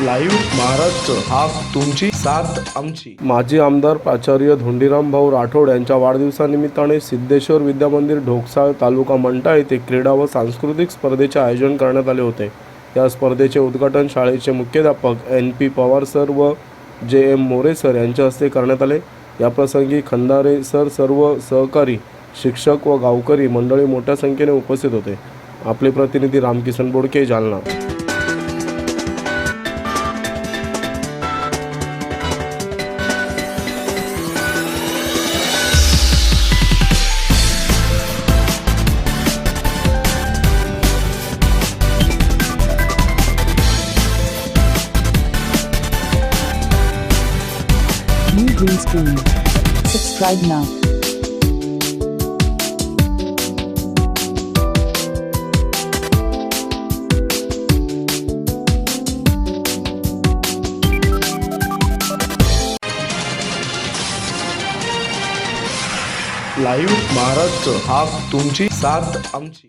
Live Maharashtra हा तुमची साथ आमची. माजी आमदार प्राचार्य धोंडीराम भाऊ राठोड यांच्या वाढदिवसानिमित्ताने सिद्धेश्वर विद्यामंदिर ढोकसाळ तालुका मंटा येथे क्रीडा व सांस्कृतिक स्पर्धेचे आयोजन करण्यात आले होते. या स्पर्धेचे उद्घाटन शाळेचे मुख्याध्यापक एन पी पवार सर व जे एम मोरे सर यांच्या हस्ते करण्यात आले. याप्रसंगी खंदारे सर सर्व सहकारी शिक्षक व गावकरी मंडळी मोठ्या संख्येने उपस्थित होते. आपले प्रतिनिधी Ramkisan Bodke Jalna. New green screen. Subscribe now. Live Maharashtra हा तुमची साथ आमची